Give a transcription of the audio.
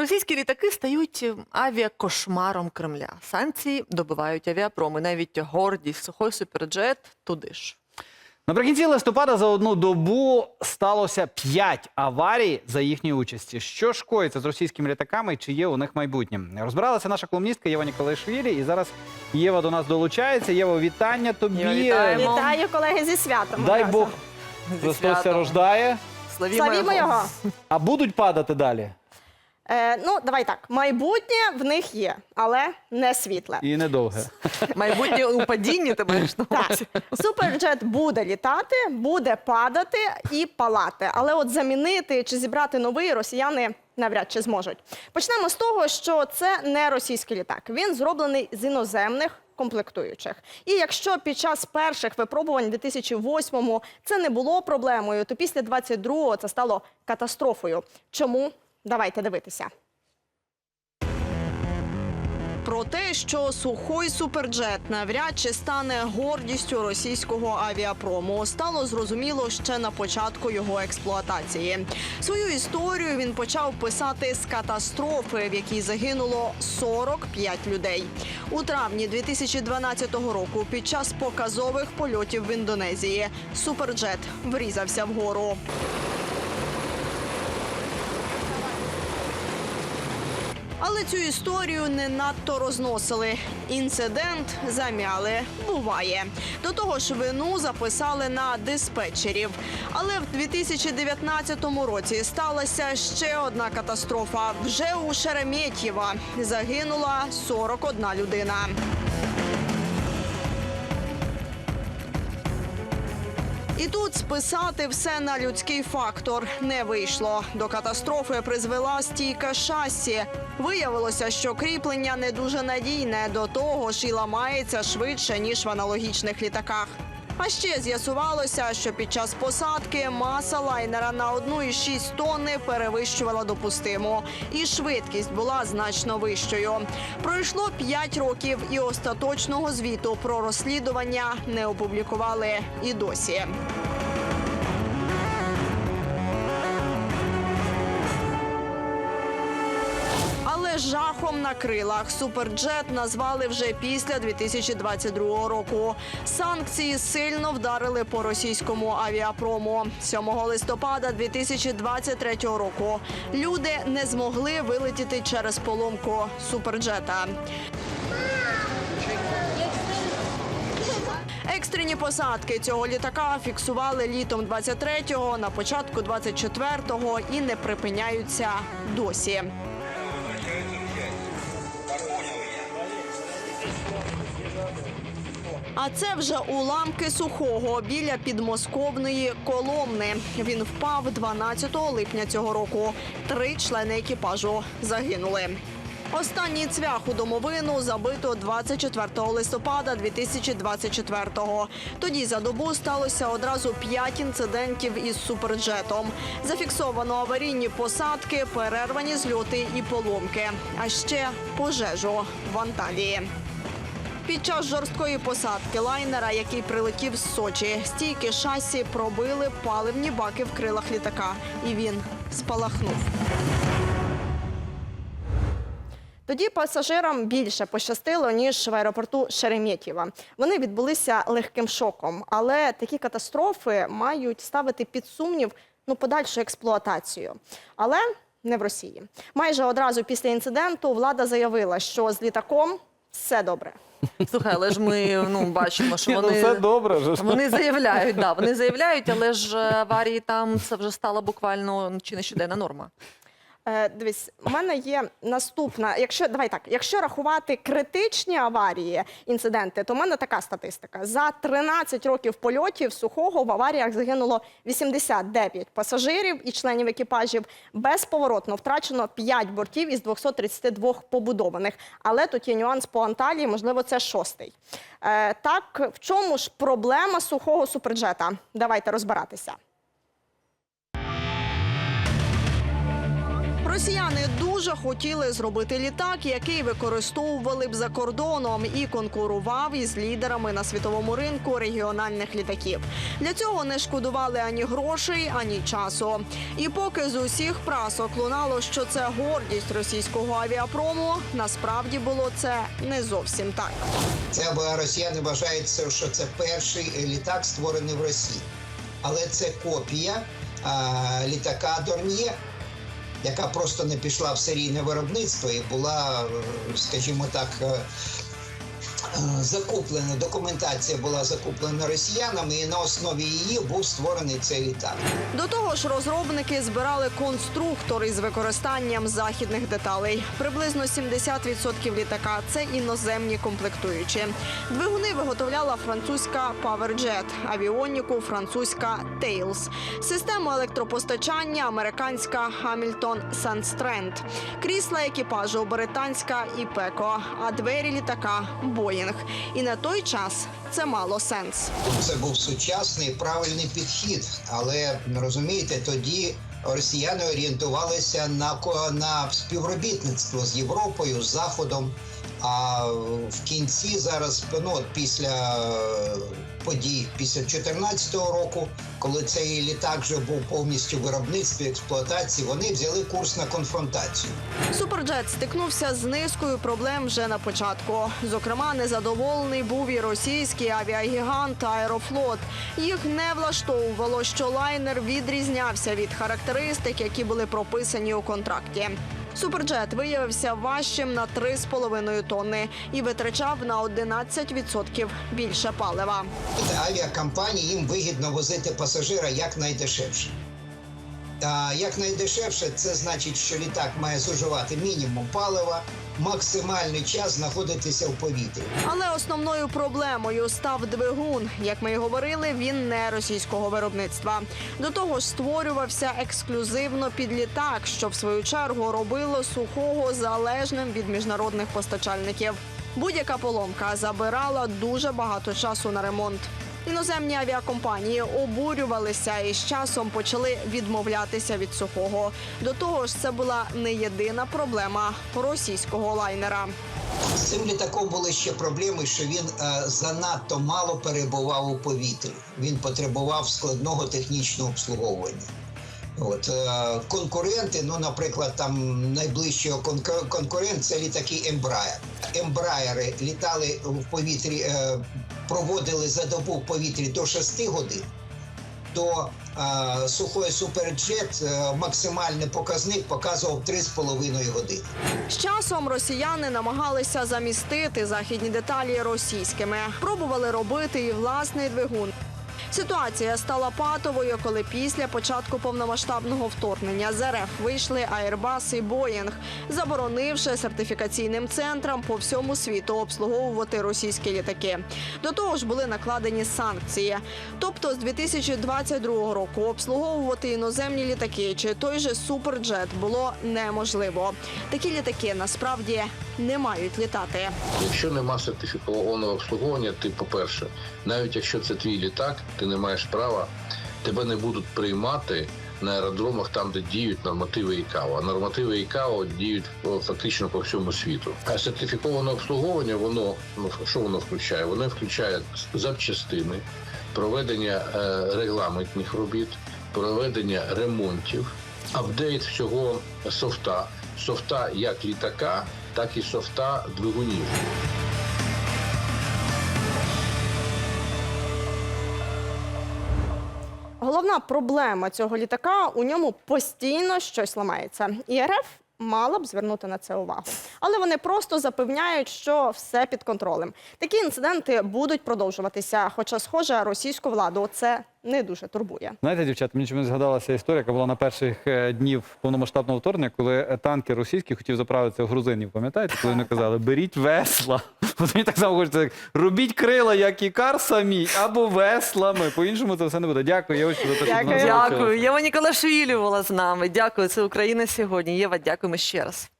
Російські літаки стають авіакошмаром Кремля. Санкції добивають авіапроми. Навіть гордість сухой суперджет туди ж. Наприкінці листопада за одну добу сталося 5 аварій за їхньої участі. Що ж коїться з російськими літаками і чи є у них майбутнє? Розбиралася наша колумністка Єва Ніколаїшвілі, і зараз Єва до нас долучається. Єва, вітання тобі. Вітаємо. Вітаю, колеги, зі святом. Дай. Бог Христос рождає. Славімо його. А будуть падати далі Е, ну, давай так. Майбутнє в них є, але не світле. і недовге. Майбутнє у падінні ти маєш на Так, увазі? суперджет буде літати, буде падати і палати. Але от замінити чи зібрати новий росіяни навряд чи зможуть. Почнемо з того, що це не російський літак. Він зроблений з іноземних. Комплектуючих, і якщо під час перших випробувань у 2008-му це не було проблемою, то після 22-го це стало катастрофою. Чому? Давайте дивитися. Про те, що сухой суперджет навряд чи стане гордістю російського авіапрому, стало зрозуміло ще на початку його експлуатації. Свою історію він почав писати з катастрофи, в якій загинуло 45 людей. У травні 2012 року, під час показових польотів в Індонезії, суперджет врізався вгору. Але цю історію не надто розносили. Інцидент замяли. Буває. До того ж, вину записали на диспетчерів. Але в 2019 році сталася ще одна катастрофа. Вже у Шереметьєва загинула 41 людина. І тут списати все на людський фактор не вийшло. До катастрофи призвела стійка шасі. Виявилося, що кріплення не дуже надійне, до того ж і ламається швидше ніж в аналогічних літаках. А ще з'ясувалося, що під час посадки маса лайнера на 1,6 тонни перевищувала допустиму, і швидкість була значно вищою. Пройшло 5 років, і остаточного звіту про розслідування не опублікували і досі. Жахом на крилах суперджет назвали вже після 2022 року. Санкції сильно вдарили по російському авіапрому. 7 листопада 2023 року люди не змогли вилетіти через поломку суперджета. Екстрені посадки цього літака фіксували літом 23-го, на початку 24-го і не припиняються досі. А це вже уламки сухого біля підмосковної коломни. Він впав 12 липня цього року. Три члени екіпажу загинули. Останній цвях у домовину забито 24 листопада 2024-го. Тоді за добу сталося одразу п'ять інцидентів із суперджетом. Зафіксовано аварійні посадки, перервані зльоти і поломки. А ще пожежу в Анталії. Під час жорсткої посадки лайнера, який прилетів з Сочі, стійки шасі пробили паливні баки в крилах літака, і він спалахнув. Тоді пасажирам більше пощастило ніж в аеропорту Шереметьєва. Вони відбулися легким шоком, але такі катастрофи мають ставити під сумнів ну подальшу експлуатацію. Але не в Росії. Майже одразу після інциденту влада заявила, що з літаком все добре. Слухай, але ж ми ну, бачимо, що Ні, ну, вони, все добре. Вже ж. вони заявляють, да, вони заявляють, але ж аварії там це вже стала буквально чи не щоденна норма. Е, дивись, у мене є наступна. Якщо давай так, якщо рахувати критичні аварії, інциденти, то в мене така статистика: за 13 років польотів сухого в аваріях загинуло 89 пасажирів і членів екіпажів. Безповоротно втрачено 5 бортів із 232 побудованих. Але тут є нюанс по Анталії, можливо, це шостий. Е, так, в чому ж проблема сухого суперджета? Давайте розбиратися. Росіяни дуже хотіли зробити літак, який використовували б за кордоном і конкурував із лідерами на світовому ринку регіональних літаків. Для цього не шкодували ані грошей, ані часу. І поки з усіх прасок лунало, що це гордість російського авіапрому, насправді було це не зовсім так. Це бо росіяни вважають, що це перший літак, створений в Росії. Але це копія а, літака Дорньє, яка просто не пішла в серійне виробництво і була, е, скажімо так, е, закуплена. Документація була закуплена росіянами, і на основі її був створений цей літак. До того ж, розробники збирали конструктори з використанням західних деталей. Приблизно 70% літака це іноземні комплектуючі. Двигуни виготовляла французька PowerJet, авіоніку французька Tails, систему електропостачання американська Hamilton Sandstrand, крісла екіпажу британська Ipeco, а двері літака Boeing. І на той час це мало сенс. Це був сучасний правильний підхід, але розумієте, тоді росіяни орієнтувалися на на співробітництво з Європою, з Заходом. А в кінці зараз, ну от після е, подій, після 2014 року, коли цей літак вже був повністю в виробництві експлуатації, вони взяли курс на конфронтацію. Суперджет стикнувся з низкою проблем вже на початку. Зокрема, незадоволений був і російський авіагігант Аерофлот. Їх не влаштовувало, що лайнер відрізнявся від характеристик, які були прописані у контракті. Суперджет виявився важчим на 3,5 тонни і витрачав на 11% більше палива. Авіакомпанії їм вигідно возити пасажира якнайдешевше. А якнайдешевше це значить, що літак має зуживати мінімум палива, максимальний час знаходитися в повітрі. Але основною проблемою став двигун. Як ми й говорили, він не російського виробництва. До того ж, створювався ексклюзивно під літак, що в свою чергу робило сухого залежним від міжнародних постачальників. Будь-яка поломка забирала дуже багато часу на ремонт. Іноземні авіакомпанії обурювалися і з часом почали відмовлятися від сухого. До того ж, це була не єдина проблема російського лайнера. З цим літаком були ще проблеми, що він е, занадто мало перебував у повітрі. Він потребував складного технічного обслуговування. От е, конкуренти, ну, наприклад, там найближчий конкур- конкурент це літаки Embraer. Ембраєри літали в повітрі, е, проводили за добу в повітрі до 6 годин. То е, сухой суперджет максимальний показник показував 3,5 години. З часом росіяни намагалися замістити західні деталі російськими, пробували робити і власний двигун. Ситуація стала патовою, коли після початку повномасштабного вторгнення з РФ вийшли Airbus і Boeing, заборонивши сертифікаційним центрам по всьому світу обслуговувати російські літаки. До того ж були накладені санкції. Тобто з 2022 року обслуговувати іноземні літаки чи той же суперджет було неможливо. Такі літаки насправді не мають літати. Якщо нема сертифікованого обслуговування, ти, по-перше, навіть якщо це твій літак, ти не маєш права, тебе не будуть приймати на аеродромах там, де діють нормативи ІКАО. А нормативи ІКАО діють фактично по всьому світу. А сертифіковане обслуговування, воно ну що воно включає? Воно включає запчастини, проведення е, регламентних робіт, проведення ремонтів, апдейт всього софта, софта як літака, так і софта двигунів. Головна проблема цього літака у ньому постійно щось ламається. І РФ мала б звернути на це увагу. Але вони просто запевняють, що все під контролем. Такі інциденти будуть продовжуватися. Хоча, схоже, російську владу це не дуже турбує. Знаєте, дівчата, мені чомусь згадалася історія, яка була на перших е, днів повномасштабного вторгнення, коли е, танкер російський хотів заправитися в грузинів. Пам'ятаєте, коли вони казали, беріть весла. От мені так само хочеться, робіть крила, як ікар самі, або веслами. По-іншому це все не буде. Дякую, Євочка, за те, що Дякую. до нас. Дякую. Єва Ніколашвілі була з нами. Дякую. Це Україна сьогодні. Єва, дякуємо ще раз.